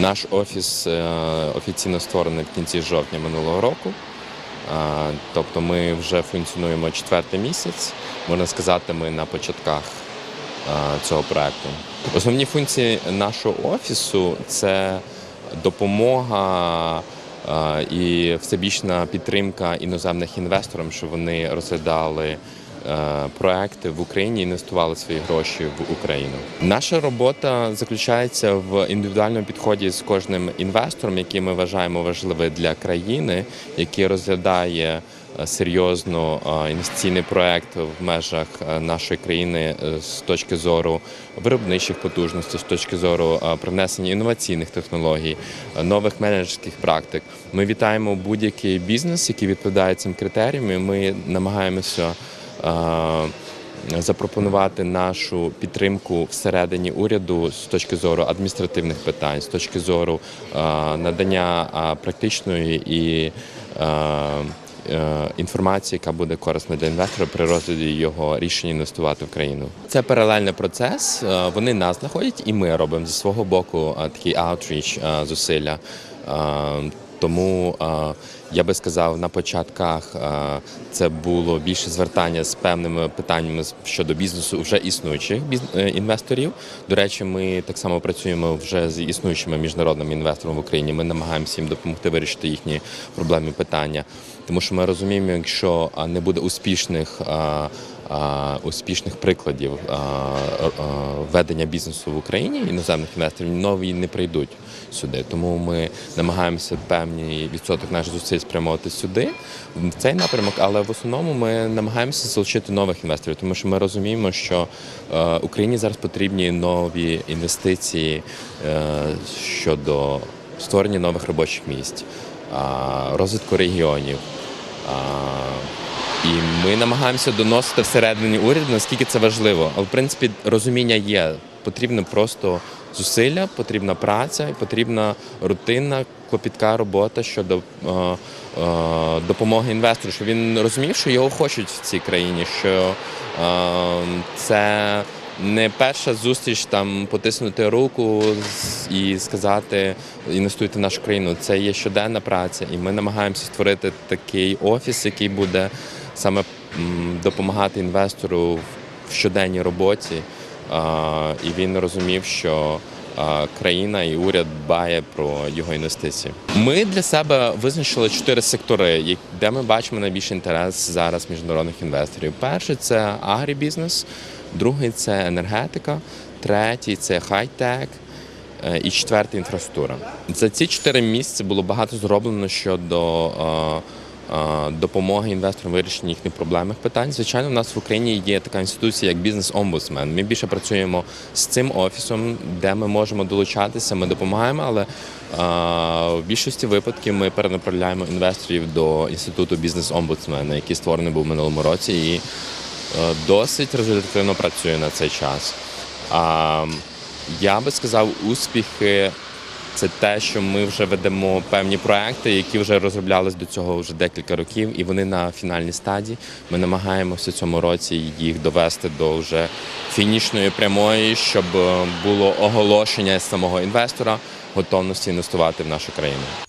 Наш офіс е, офіційно створений в кінці жовтня минулого року. Е, Тобто ми вже функціонуємо четвертий місяць. Можна сказати, ми на початках е, цього проекту. Основні функції нашого офісу це допомога і всебічна підтримка іноземних інвесторам, щоб вони розглядали проекти в Україні, інвестували свої гроші в Україну. Наша робота заключається в індивідуальному підході з кожним інвестором, який ми вважаємо важливий для країни, який розглядає е, серйозно е, інвестиційний проект в межах е, нашої країни е, з точки зору виробничих потужностей, з точки зору е, привнесення інноваційних технологій, е, нових менеджерських практик. Ми вітаємо будь-який бізнес, який відповідає цим критеріям. і Ми намагаємося. Е, Запропонувати нашу підтримку всередині уряду з точки зору адміністративних питань, з точки зору е, надання е, практичної і інформації, яка буде корисна для інвестора при розгляді його рішення інвестувати в країну. Це паралельний процес. Вони нас знаходять, і ми робимо зі свого боку такий аутріч зусилля. Тому я би сказав, на початках це було більше звертання з певними питаннями щодо бізнесу вже існуючих е, інвесторів. До речі, ми так само працюємо вже з існуючими міжнародними інвесторами в Україні. Ми намагаємося їм допомогти вирішити їхні проблемні питання, тому що ми розуміємо, якщо не буде успішних. Успішних прикладів ведення бізнесу в Україні іноземних інвесторів нові не прийдуть сюди. Тому ми намагаємося певний відсоток наших зусиль спрямовувати сюди в цей напрямок, але в основному ми намагаємося залучити нових інвесторів, тому що ми розуміємо, що е, Україні зараз потрібні нові інвестиції е, щодо створення нових робочих місць, розвитку регіонів. І ми намагаємося доносити всередині уряду, наскільки це важливо. Але в принципі розуміння є. Потрібно просто зусилля, потрібна праця, потрібна рутинна клопітка робота щодо е, е, допомоги інвестору, щоб він розумів, що його хочуть в цій країні, що е, це не перша зустріч там потиснути руку і сказати інвестуйте в нашу країну. Це є щоденна праця, і ми намагаємося створити такий офіс, який буде саме допомагати інвестору в щоденній роботі. І він розумів, що країна і уряд дбає про його інвестиції. Ми для себе визначили чотири сектори, де ми бачимо найбільший інтерес зараз міжнародних інвесторів. Перший це агрібізнес, другий це енергетика, третій це хай-тек. е, І четвертий інфраструктура. За ці чотири місяці було багато зроблено щодо е, допомоги інвесторам в вирішенні їхніх проблемних питань. Звичайно, у нас в Україні є така інституція, як бізнес-омбудсмен. Ми більше працюємо з цим офісом, де ми можемо долучатися, ми допомагаємо, але е, в більшості випадків ми перенаправляємо інвесторів до інституту бізнес-омбудсмена, який створений був в минулому році, і е, досить результативно працює на цей час. Я би сказав, успіхи це те, що ми вже ведемо певні проекти, які вже розроблялись до цього вже декілька років, і вони на фінальній стадії. Ми намагаємося цьому році їх довести до вже фінішної прямої, щоб е, було оголошення самого інвестора готовності інвестувати в нашу країну.